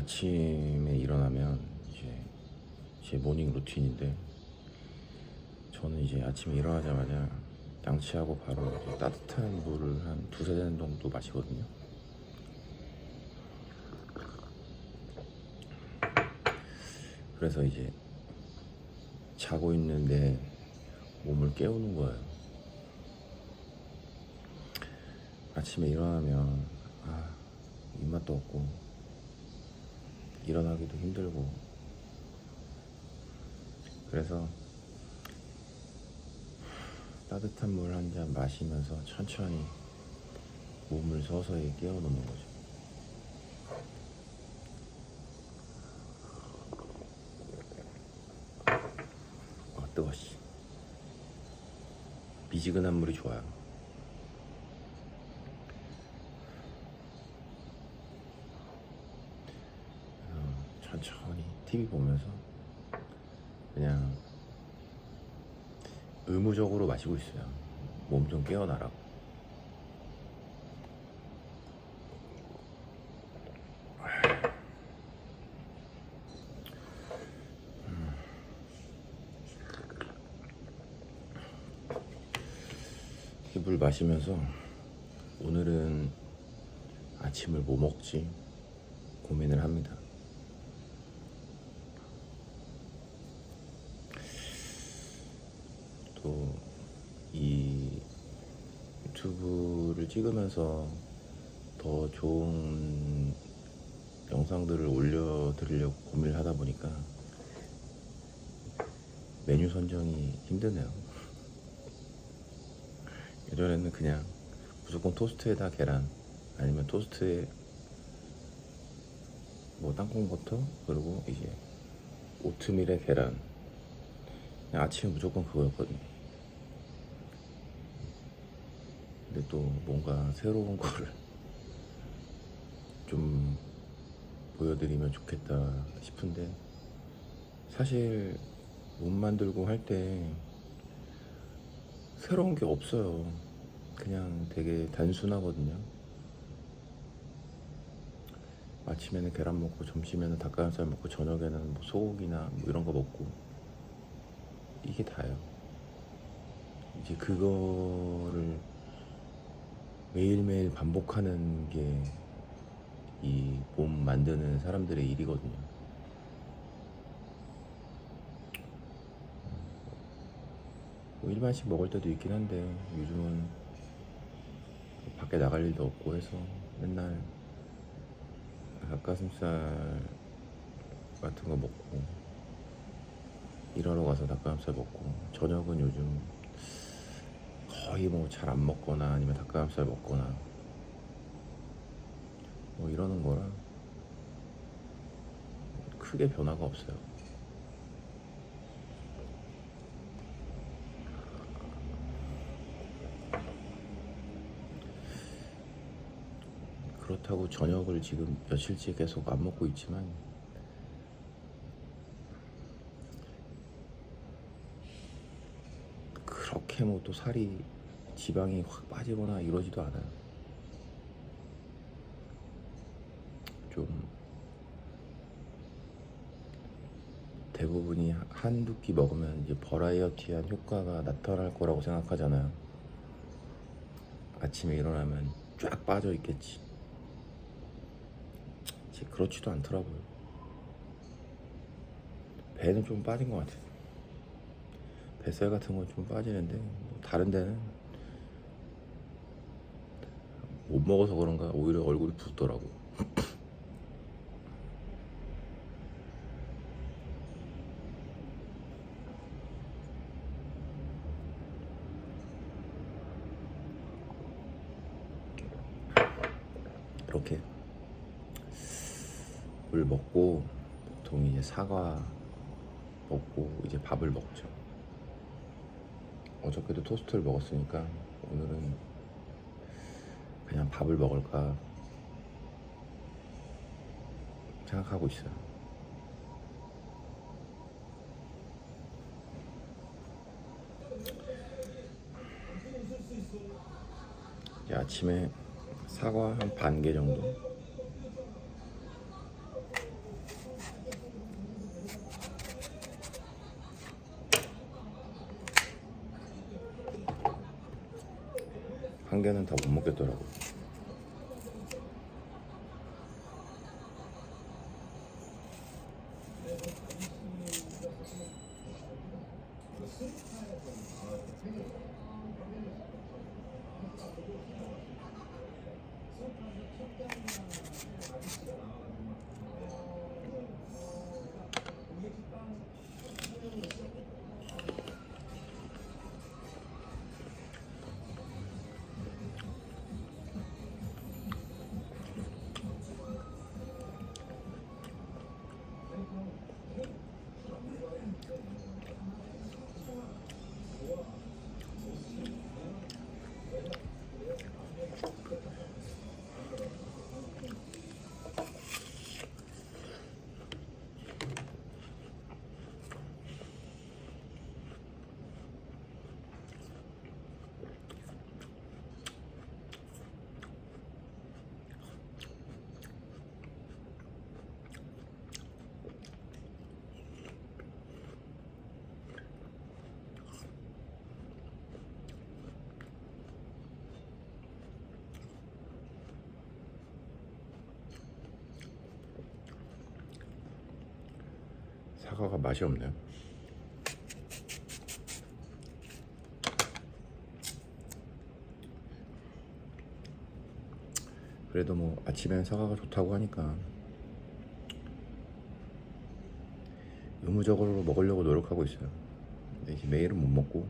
아침에 일어나면 이제 제 모닝 루틴인데 저는 이제 아침에 일어나자마자 양치하고 바로 따뜻한 물을 한 두세 잔 정도 마시거든요. 그래서 이제 자고 있는 내 몸을 깨우는 거예요. 아침에 일어나면 아 입맛도 없고 일어나기도 힘들고 그래서 따뜻한 물 한 잔 마시면서 천천히 몸을 서서히 깨워놓는 거죠. 아 뜨거 씨. 미지근한 물이 좋아요. 그래서 천천히 TV 보면서 그냥 의무적으로 마시고 있어요. 몸 좀 깨어나라고. 이물 마시면서 오늘은 아침을 뭐 먹지 고민을 합니다. 또이 유튜브를 찍으면서 더 좋은 영상들을 올려드리려고 고민을 하다 보니까 메뉴 선정이 힘드네요. 예전에는 그냥 무조건 토스트에다 계란 아니면 토스트에 뭐 땅콩 버터 그리고 이제 오트밀에 계란 아침에 무조건 그거였거든요. 근데 또 뭔가 새로운 거를 좀 보여드리면 좋겠다 싶은데 사실 못 만들고 할 때 새로운 게 없어요. 그냥 되게 단순하거든요. 아침에는 계란 먹고 점심에는 닭가슴살 먹고 저녁에는 뭐 소고기나 뭐 이런 거 먹고 이게 다예요. 이제 그거를 매일매일 반복하는 게 이 몸 만드는 사람들의 일이거든요. 뭐 일반식 먹을 때도 있긴 한데 요즘은 밖에 나갈 일도 없고 해서 맨날 닭가슴살 같은 거 먹고 일하러 가서 닭가슴살 먹고 저녁은 요즘 거의 뭐 잘 안 먹거나 아니면 닭가슴살 먹거나 뭐 이러는 거라 크게 변화가 없어요. 그렇다고 저녁을 지금 며칠째 계속 안 먹고 있지만 그렇게 뭐 또 살이 지방이 확 빠지거나 이러지도 않아요. 좀 대부분이 한두 끼 먹으면 이제 버라이어티한 효과가 나타날 거라고 생각하잖아요. 아침에 일어나면 쫙 빠져 있겠지. 그렇지도 않더라고요. 배는 좀 빠진 것 같아요. 뱃살 같은 건 좀 빠지는데 뭐 다른 데는 못 먹어서 그런가 오히려 얼굴이 붓더라고. 이렇게 물 먹고 보통 이제 사과 먹고 이제 밥을 먹죠. 어저께도 토스트를 먹었으니까 오늘은 그냥 밥을 먹을까 생각하고 있어요. 아침에 사과 한 반 개 정도 개는 다 못 먹겠더라고. 사과가 맛이 없네요. 그래도 뭐 아침엔 사과가 좋다고 하니까 의무적으로 먹으려고 노력하고 있어요. 근데 이제 매일은 못 먹고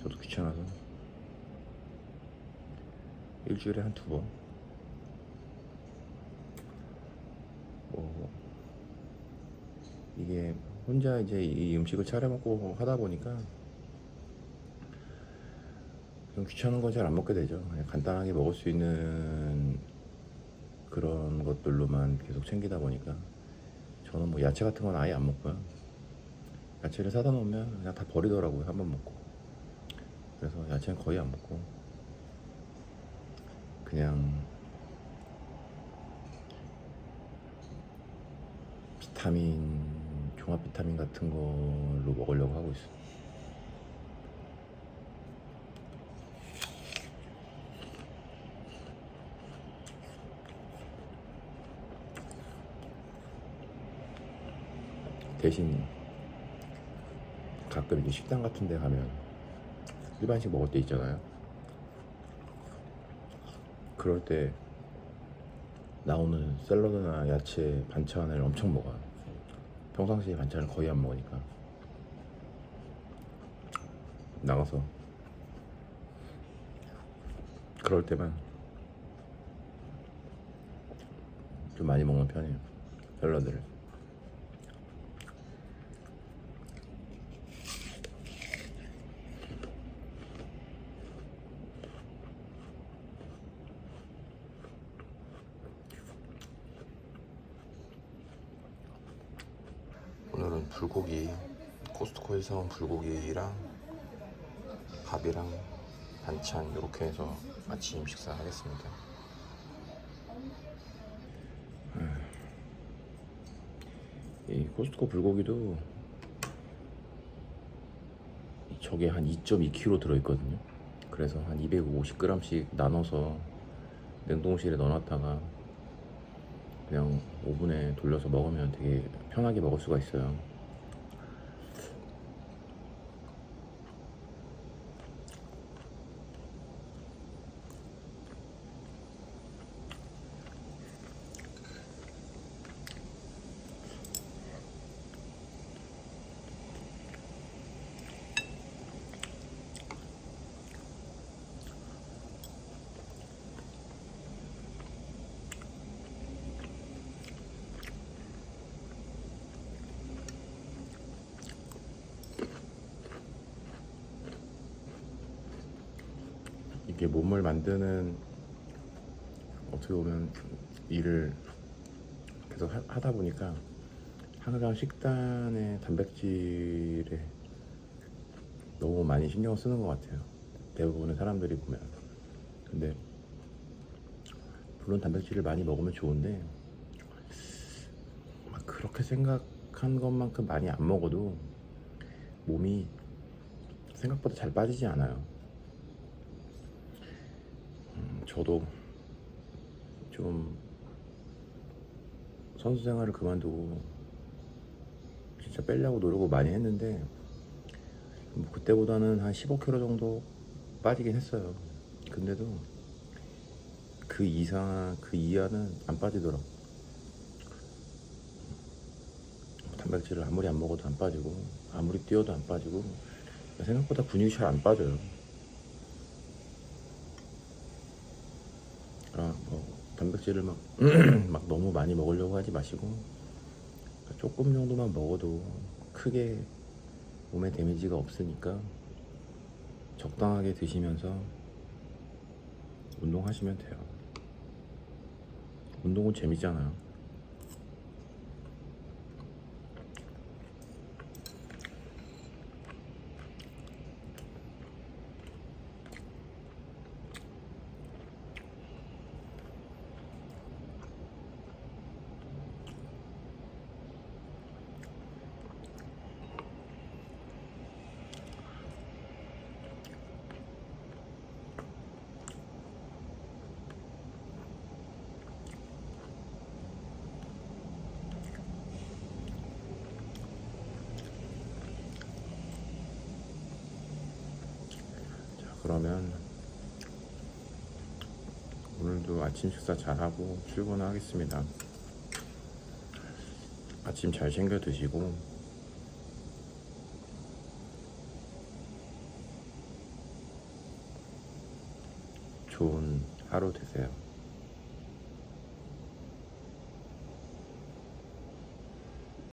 저도 귀찮아서 일주일에 한 두 번. 뭐 이게 혼자 이제 이 음식을 차려 먹고 하다 보니까 좀 귀찮은 건 잘 안 먹게 되죠. 그냥 간단하게 먹을 수 있는 그런 것들로만 계속 챙기다 보니까 저는 뭐 야채 같은 건 아예 안 먹고요. 야채를 사다 놓으면 그냥 다 버리더라고요. 한 번 먹고. 그래서 야채는 거의 안 먹고 그냥 비타민 종합 비타민 같은 걸로 먹으려고 하고 있어. 대신 가끔 이제 식당 같은 데 가면 일반식 먹을 때 있잖아요. 그럴 때 나오는 샐러드나 야채 반찬을 엄청 먹어요. 평상시에 반찬을 거의 안 먹으니까 나가서 그럴 때만 좀 많이 먹는 편이에요. 샐러드를. 오늘은 불고기 코스트코에서 사온 불고기랑 밥이랑 반찬 이렇게 해서 아침 식사 하겠습니다. 이 코스트코 불고기도 저게 한 2.2kg 들어있거든요. 그래서 한 250g씩 나눠서 냉동실에 넣어놨다가 그냥 오븐에 돌려서 먹으면 되게 편하게 먹을 수가 있어요. 이게 몸을 만드는 어떻게 보면 일을 계속 하, 하다 보니까 항상 식단에 단백질에 너무 많이 신경을 쓰는 것 같아요. 대부분의 사람들이 보면. 근데 물론 단백질을 많이 먹으면 좋은데 막 그렇게 생각한 것만큼 많이 안 먹어도 몸이 생각보다 잘 빠지지 않아요. 저도 좀 선수 생활을 그만두고 진짜 빼려고 노력을 많이 했는데 뭐 그때보다는 한 15kg 정도 빠지긴 했어요. 근데도 그 이상 그 이하는 안 빠지더라고. 단백질을 아무리 안 먹어도 안 빠지고 아무리 뛰어도 안 빠지고 생각보다 근육이 잘 안 빠져요. 아, 뭐 단백질을 막, 막 너무 많이 먹으려고 하지 마시고 조금 정도만 먹어도 크게 몸에 데미지가 없으니까 적당하게 드시면서 운동하시면 돼요. 운동은 재미잖아요. 자, 그러면 오늘도 아침 식사 잘하고 출근하겠습니다. 아침 잘 챙겨 드시고 좋은 하루 되세요.